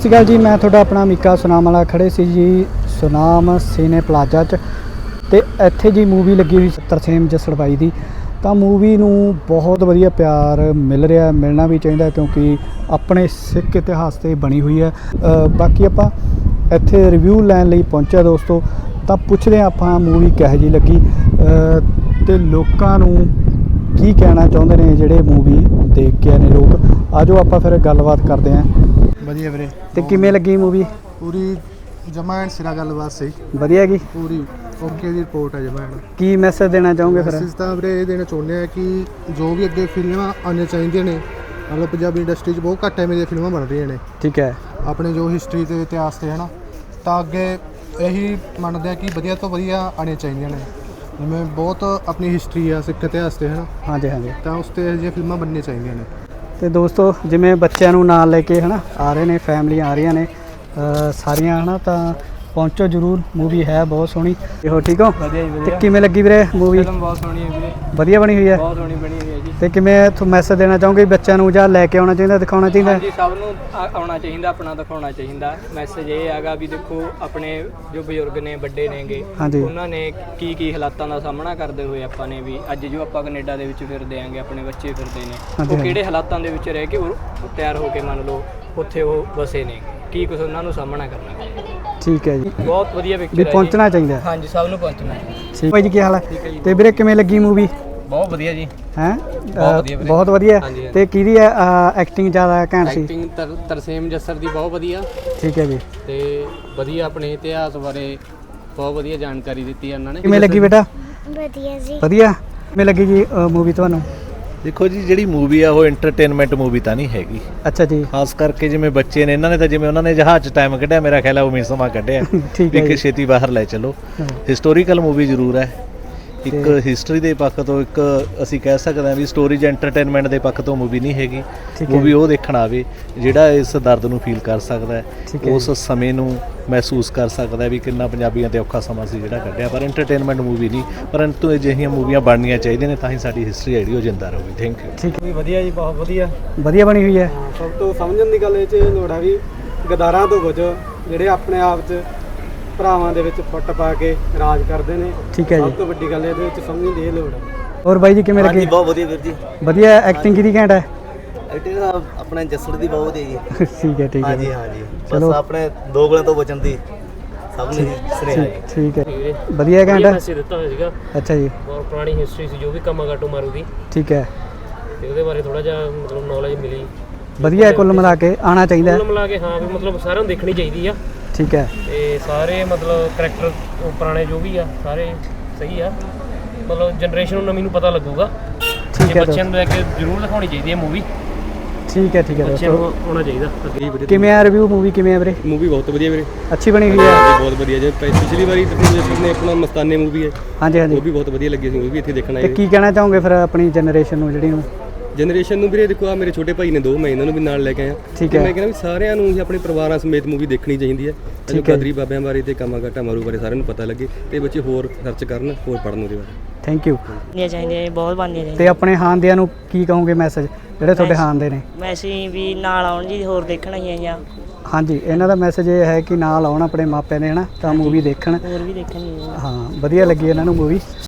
ਸਤਿ ਸ਼੍ਰੀ ਅਕਾਲ ਜੀ ਮੈਂ ਤੁਹਾਡਾ ਆਪਣਾ ਮੀਕਾ ਸੁਨਾਮ ਵਾਲਾ ਖੜੇ ਸੀ ਜੀ ਸੁਨਾਮ ਸੀਨੇ ਪਲਾਜ਼ਾ 'ਚ। ਤੇ ਇੱਥੇ ਜੀ ਮੂਵੀ ਲੱਗੀ ਹੋਈ ਸੀ ਤਰਸੇਮ ਜਸੜਬਾਈ ਦੀ। ਤਾਂ ਮੂਵੀ ਨੂੰ ਬਹੁਤ ਵਧੀਆ ਪਿਆਰ ਮਿਲ ਰਿਹਾ ਮਿਲਣਾ ਵੀ ਚਾਹੀਦਾ ਕਿਉਂਕਿ ਆਪਣੇ ਸਿੱਖ ਇਤਿਹਾਸ ਤੇ ਬਣੀ ਹੋਈ ਹੈ। ਬਾਕੀ ਆਪਾਂ ਇੱਥੇ ਰਿਵਿਊ ਲੈਣ ਲਈ ਪਹੁੰਚਿਆ ਦੋਸਤੋ ਤਾਂ ਪੁੱਛਦੇ ਹਾਂ ਆਪਾਂ ਮੂਵੀ ਕਿਹੋ ਜਿਹੀ ਲੱਗੀ। ਅ, ਤੇ ਲੋਕਾਂ ਨੂੰ ਕੀ ਕਹਿਣਾ ਚਾਹੁੰਦੇ ਨੇ ਜਿਹੜੇ ਮੂਵੀ ਦੇਖ ਕੇ ਆਏ ਨੇ ਲੋਕ? ਆਜੋ ਆਪਾਂ ਫਿਰ ਗੱਲਬਾਤ ਕਰਦੇ ਹਾਂ ਵਧੀਆ ਵੀਰੇ। ਤੇ ਕਿਵੇਂ ਲੱਗੀ ਮੂਵੀ ਪੂਰੀ ਜਮਾ ਸਿਰਾ ਗੱਲਬਾਤ ਸਹੀ। ਵਧੀਆ ਹੈਗੀ ਪੂਰੀ ਓਕੇ ਦੀ ਰਿਪੋਰਟ ਹੈ ਜਮਾ ਕੀ ਮੈਸੇਜ ਦੇਣਾ ਚਾਹੋਗੇ ਫਿਰ? ਮੈਸੇਜ ਤਾਂ ਵੀਰੇ ਇਹ ਦੇਣਾ ਚਾਹੁੰਦੇ ਆ ਕਿ ਜੋ ਵੀ ਅੱਗੇ ਫਿਲਮਾਂ ਆਉਣੀਆਂ ਚਾਹੀਦੀਆਂ ਨੇ ਮਤਲਬ ਪੰਜਾਬੀ ਇੰਡਸਟਰੀ 'ਚ ਬਹੁਤ ਘੱਟ ਐਵੇਂ ਦੀਆਂ ਫਿਲਮਾਂ ਬਣ ਰਹੀਆਂ ਨੇ। ਠੀਕ ਹੈ। ਆਪਣੇ ਜੋ ਹਿਸਟਰੀ ਤੇ ਇਤਿਹਾਸ ਤੇ ਹਨਾ ਤਾਂ ਅੱਗੇ ਇਹੀ ਮੰਨਦੇ ਆ ਕਿ ਵਧੀਆ ਤੋਂ ਵਧੀਆ ਆਉਣੀਆਂ ਚਾਹੀਦੀਆਂ ਨੇ। ਜਿਵੇਂ ਬਹੁਤ ਆਪਣੀ ਹਿਸਟਰੀ ਆ ਸਿੱਖ ਇਤਿਹਾਸ ਤੇ ਹਨਾ ਹਾਂਜੀ ਹਾਂਜੀ। ਤਾਂ ਉਸ ਤੇ ਇਹੋ ਜਿਹੀਆਂ ਫਿਲਮਾਂ ਬਣਨੀਆਂ ਚਾਹੀਦੀਆਂ ਨੇ। ਤੇ ਦੋਸਤੋ ਜਿਵੇਂ ਬੱਚਿਆਂ ਨੂੰ ਨਾਲ ਲੈ ਕੇ ਹਨਾ ਆ ਰਹੇ ਨੇ ਫੈਮਲੀਆਂ ਆ ਰਹੀਆਂ ਨੇ ਅ, ਸਾਰੀਆਂ ਹਨਾ ਤਾਂ ਪਹੁੰਚੋ ਜਰੂਰ ਮੂਵੀ ਹੈ ਬਹੁਤ ਸੋਹਣੀ। ਤੇ ਹੋ ਠੀਕ ਹੋ? ਵਧੀਆ ਜੀ ਤੇ ਵਧੀਆ ਕਿਵੇਂ ਲੱਗੀ ਵੀਰੇ ਮੂਵੀ ਫਿਲਮ ਬਹੁਤ ਸੋਹਣੀ ਹੈ ਵੀਰੇ। ਵਧੀਆ ਬਣੀ ਹੋਈ ਹੈ? ਬਹੁਤ ਸੋਹਣੀ ਬਣੀ ਹੋਈ ਹੈ ਜੀ। ਤੇ ਕਿਵੇਂ ਤੁਹਾਨੂੰ ਮੈਸੇਜ ਦੇਣਾ ਚਾਹੋਗੇ ਬੱਚਿਆਂ ਨੂੰ ਜਾਂ ਲੈ ਕੇ ਆਉਣਾ ਚਾਹੀਦਾ ਦਿਖਾਉਣਾ ਚਾਹੀਦਾ? ਹਾਂਜੀ ਸਭ ਨੂੰ ਆ- ਆਉਣਾ ਚਾਹੀਦਾ ਆਪਣਾ ਦਿਖਾਉਣਾ ਚਾਹੀਦਾ। ਮੈਸੇਜ ਇਹ ਹੈਗਾ ਵੀ ਦੇਖੋ ਆਪਣੇ ਜੋ ਬਜ਼ੁਰਗ ਨੇ ਵੱਡੇ ਨੇਗੇ ਹਾਂਜੀ। ਉਹਨਾਂ ਨੇ ਕੀ ਕੀ ਹਾਲਾਤਾਂ ਦਾ ਸਾਹਮਣਾ ਕਰਦੇ ਹੋਏ ਆਪਾਂ ਨੇ ਵੀ ਅੱਜ ਜੋ ਆਪਾਂ ਕੈਨੇਡਾ ਦੇ ਵਿੱਚ ਫਿਰਦੇ ਆਂਗੇ ਆਪਣੇ ਬੱਚੇ ਫਿਰਦੇ ਨੇ ਹਾਂਜੀ, ਉਹ। ਕਿਹੜੇ ਹਾਲਾਤਾਂ ਦੇ ਵਿੱਚ ਰਹਿ ਕੇ ਉਹ ਤਿਆਰ ਹੋ ਕੇ ਮੰਨ ਲਓ ਉੱਥੇ ਉਹ ਵਸੇ ਨੇ। ਕੀ ਕੁਝ ਉਹਨਾਂ ਨੂੰ ਸਾਹਮਣਾ ਕਰਨਾ। ਠੀਕ ਹੈ ਜੀ। ਬਹੁਤ ਵਧੀਆ ਪਿਕਚਰ ਵੀ ਹੈ ਪਹੁੰਚਣਾ ਚਾਹੀਦਾ ਹੈ। ਹਾਂਜੀ ਸਭ ਨੂੰ ਪਹੁੰਚਣਾ ਹੈ। ਠੀਕ ਭਾਈ ਜੀ ਕੀ ਹਾਲ ਹੈ? ਠੀਕ ਹੈ ਜੀ। ਤੇ ਵੀਰੇ ਕਿਵੇਂ ਲੱਗੀ ਮੂਵੀ ਬਹੁਤ ਵਧੀਆ ਜੀ। ਹੈ? ਬਹੁਤ ਵਧੀਆ ਵੀਰੇ। ਬਹੁਤ ਵਧੀਆ। ਹਾਂਜੀ, ਹਾਂਜੀ। ਤੇ ਕਿਹਦੀ ਐਕਟਿੰਗ ਜ਼ਿਆਦਾ ਘੈਂਟ ਸੀ? ਐਕਟਿੰਗ ਤਰਸੇਮ ਜੱਸਰ ਦੀ ਬਹੁਤ ਵਧੀਆ। ਠੀਕ ਹੈ ਜੀ। ਤੇ ਵਧੀਆ ਆਪਣੇ ਇਤਿਹਾਸ ਬਾਰੇ ਬਹੁਤ ਵਧੀਆ ਜਾਣਕਾਰੀ ਦਿੱਤੀ ਹੈ ਉਹਨਾਂ ਨੇ। ਕਿਵੇਂ ਲੱਗੀ ਬੇਟਾ? ਵਧੀਆ ਜੀ। ਵਧੀਆ? ਕਿਵੇਂ ਲੱਗੀ ਜੀ ਮੂਵੀ ਤੁਹਾਨੂੰ? ਦੇਖੋ ਜੀ ਜਿਹੜੀ ਮੂਵੀ ਆ ਉਹ ਐਂਟਰਟੇਨਮੈਂਟ ਮੂਵੀ ਤਾਂ ਨਹੀਂ ਹੈਗੀ। ਅੱਛਾ ਜੀ। ਖਾਸ ਕਰਕੇ ਜਿਵੇਂ ਬੱਚੇ ਨੇ ਇਹਨਾਂ ਨੇ ਤਾਂ ਜਿਵੇਂ ਉਹਨਾਂ ਨੇ ਜਹਾਜ਼ 'ਚ ਟਾਈਮ ਕੱਢਿਆ ਮੇਰਾ ਖਿਆਲ ਹੈ ਉਹ ਸਮਾਂ ਕੱਢਿਆ। ਠੀਕ ਹੈ ਕਿ ਛੇਤੀ ਬਾਹਰ ਲੈ ਚਲੋ। ਹਿਸਟੋਰੀਕਲ ਮੂਵੀ ਜ਼ਰੂਰ ਹੈ। ਇੱਕ ਹਿਸਟਰੀ ਦੇ ਪੱਖ ਤੋਂ ਇੱਕ ਅਸੀਂ ਕਹਿ ਸਕਦੇ ਹਾਂ ਵੀ ਸਟੋਰੀ ਜਾਂ ਐਂਟਰਟੇਨਮੈਂਟ ਦੇ ਪੱਖ ਤੋਂ ਮੂਵੀ ਨਹੀਂ ਹੈਗੀ। ਮੂਵੀ ਉਹ ਦੇਖਣ ਆਵੇ ਜਿਹੜਾ ਇਸ ਦਰਦ ਨੂੰ ਫੀਲ ਕਰ ਸਕਦਾ ਹੈ ਉਸ ਸਮੇਂ ਨੂੰ ਮਹਿਸੂਸ ਕਰ ਸਕਦਾ ਹੈ ਵੀ ਕਿੰਨਾ ਪੰਜਾਬੀਆਂ ਤੇ ਔਖਾ ਸਮਾਂ ਸੀ ਜਿਹੜਾ ਕੱਢਿਆ। ਪਰ ਐਂਟਰਟੇਨਮੈਂਟ ਮੂਵੀ ਨਹੀਂ ਪਰੰਤੂ ਅਜਿਹੀਆਂ ਮੂਵੀਆਂ ਬਣਨੀਆਂ ਚਾਹੀਦੀਆਂ ਨੇ ਤਾਂ ਹੀ ਸਾਡੀ ਹਿਸਟਰੀ ਜਿਹੜੀ ਉਹ ਜਿੰਦਾ ਰਹੂਗੀ। ਥੈਂਕ ਯੂ ਠੀਕ ਹੈ। ਵਧੀਆ ਜੀ ਬਹੁਤ ਵਧੀਆ। ਵਧੀਆ ਬਣੀ ਹੋਈ ਹੈ। ਸਭ ਤੋਂ ਸਮਝਣ ਦੀ ਗੱਲ ਇਹ 'ਚ ਲੋੜ ਆ ਵੀ ਗਦਾਰਾਂ ਤੋਂ ਬਚੋ ਜਿਹੜੇ ਆਪਣੇ ਆਪ 'ਚ ਭਰਾਵਾਂ ਦੇ ਵਿੱਚ ਫੁੱਟ ਪਾ ਕੇ ਰਾਜ ਕਰਦੇ ਨੇ। ਠੀਕ ਹੈ ਸਭ ਜੀ ਤੋਂ ਵੱਡੀ ਗੱਲ ਇਹਦੇ ਵਿੱਚ ਸਮਝਣ ਦੀ ਇਹ ਲੋੜ ਆ ਹੋਰ ਬਾਈ ਜੀ ਕਿਵੇਂ ਲੱਗੀ? ਬਹੁਤ ਵਧੀਆ ਵੀਰ ਜੀ। ਵਧੀਆ ਐਕਟਿੰਗ ਕਿਹਦੀ ਘੈਂਟ ਹੈ? ਐਕਟਿੰਗ ਆਪਣਾ ਜੱਸੜ ਦੀ ਬਹੁਤ ਵਧੀਆ ਜੀ। ਠੀਕ ਹੈ ਠੀਕ ਹੈ। ਹਾਂਜੀ ਹਾਂਜੀ। ਚਲੋ। ਬਸ ਆਪਣੇ ਦੋ ਗੁਣਾਂ ਤੋਂ ਬਚਣ ਦੀ ਸਭ ਨੂੰ ਸੁਨੇਹਾ ਹੈ। ਠੀਕ ਠੀਕ ਹੈ। ਵਧੀਆ ਘੈਂਟ ਹੈ? ਮੈਸੇਜ ਦਿੱਤਾ ਹੋਇਆ ਸੀਗਾ। ਅੱਛਾ ਜੀ। ਬਹੁਤ ਪੁਰਾਣੀ ਹਿਸਟਰੀ ਸੀ ਜੋ ਵੀ ਕਾਮਾਗਾਟੋ ਮਾਰੂ ਦੀ ਠੀਕ ਹੈ। ਤੇ ਉਹਦੇ ਬਾਰੇ ਥੋੜਾ ਜਿਹਾ ਮਤਲਬ ਨੌਲੇਜ ਮਿਲੀ। ਵਧੀਆ ਹੈ ਕੁੱਲ ਮਿਲਾ ਕੇ ਆਣਾ ਚਾਹੀਦਾ ਹੈ। ਕੁੱਲ ਮਿਲਾ ਕੇ ਹਾਂ ਵੀ ਮਤਲਬ ਸਾਰਿਆਂ ਨੂੰ ਦੇਖਣੀ ਚਾਹੀਦੀ ਆ। ਠੀਕ ਹੈ। ਤੇ ਸਾਰੇ ਮਤਲਬ ਕਰੈਕਟਰ ਪੁਰਾਣੇ ਜੋ ਵੀ ਆ ਸਾਰੇ ਸਹੀ ਆ। ਮਤਲਬ ਜਨਰੇਸ਼ਨ ਨੂੰ ਨਵੀਂ ਨੂੰ ਪਤਾ ਲੱਗੂਗਾ। ਠੀਕ ਹੈ ਬੱਚਿਆਂ ਨੂੰ ਲੈ ਕੇ ਜ਼ਰੂਰ ਦਿਖਾਉਣੀ ਚਾਹੀਦੀ ਹੈ ਮੂਵੀ ਠੀਕ ਹੈ ਠੀਕ ਹੈ ਬੱਚਿਆਂ ਦੋਸਤੋ। ਨੂੰ ਆਉਣਾ ਚਾਹੀਦਾ ਅੱਗੇ ਹੀ ਕਿਵੇਂ ਆ ਰਿਵਿਊ ਮੂਵੀ ਕਿਵੇਂ ਆ ਵੀਰੇ? ਮੂਵੀ ਬਹੁਤ ਵਧੀਆ ਵੀਰੇ। ਅੱਛੀ ਬਣੀ ਹੋਈ ਹੈ? ਬਹੁਤ ਵਧੀਆ ਜੇ। ਪਿਛਲੀ ਵਾਰੀ ਤੁਸੀਂ ਨੇ ਆਪਣਾ ਮਸਤਾਨੇ ਮੂਵੀ ਹੈ। ਹਾਂਜੀ ਉਹ ਹਾਂਜੀ ਵੀ ਬਹੁਤ ਵਧੀਆ ਲੱਗੀ ਸੀ ਉਹ ਵੀ ਇੱਥੇ ਦੇਖਣ ਤੇ ਆਏ ਕੀ ਕਹਿਣਾ ਚਾਹੋਗੇ ਫਿਰ ਆਪਣੀ ਜਨਰੇਸ਼ਨ ਨੂੰ ਜਿਹੜੀ ਨੂੰ? ਜਨਰੇਸ਼ਨ ਨੂੰ ਵੀਰੇ ਦੇਖੋ ਆ ਮੇਰੇ ਛੋਟੇ ਭਾਈ ਨੇ ਦੋ ਮੈਂ ਇਹਨਾਂ ਨੂੰ ਵੀ ਨਾਲ ਲੈ ਕੇ ਆਇਆ। ਠੀਕ ਤੇ ਹੈ। ਮੈਂ ਕਹਿੰਦਾ ਵੀ ਸਾਰਿਆਂ ਨੂੰ ਹੀ ਆਪਣੇ ਪਰਿਵਾਰਾਂ ਸਮੇਤ ਮੂਵੀ ਦੇਖਣੀ ਚਾਹੀਦੀ ਹੈ। ਜੋ ਠੀਕ ਹੈ। ਬਦਰੀ ਬਾਬਿਆਂ ਬਾਰੇ ਤੇ ਕਾਮਾਗਾਟਾ ਮਾਰੂ ਬਾਰੇ ਸਾਰਿਆਂ ਨੂੰ ਪਤਾ ਲੱਗੇ ਤੇ ਬੱਚੇ ਹੋਰ ਸਰਚ ਕਰਨ ਹੋਰ ਪੜਨ ਉਹਦੇ ਬਾਰੇ। ਥੈਂਕ ਯੂ ਚਾਹੀਦੀਆਂ ਇਹ ਬਹੁਤ ਬਣਨੀਆਂ ਚਾਹੀਦੀਆਂ। ਤੇ ਆਪਣੇ ਹਾਨਦਿਆਂ ਨੂੰ ਕੀ ਕਹੋਗੇ ਮੈਸੇਜ ਜਿਹੜੇ ਤੁਹਾਡੇ ਹਾਨ ਦੇ ਨੇ? ਮੈਸੇਜ ਵੀ ਨਾਲ ਆਉਣ ਜੀ ਹੋਰ ਦੇਖਣ ਹੀ ਜਾਂ ਹਾਂਜੀ ਇਹਨਾਂ ਦਾ ਮੈਸੇਜ ਇਹ ਹੈ ਕਿ ਨਾਲ ਆਉਣ ਆਪਣੇ ਮਾਪਿਆਂ ਨੇ ਹਨਾ? ਤਾਂ ਮੂਵੀ ਦੇਖਣ। ਹੋਰ ਵੀ ਦੇਖਣ ਹਾਂ ਵਧੀਆ ਲੱਗੀ ਇਹਨਾਂ ਨੂੰ ਮੂਵੀ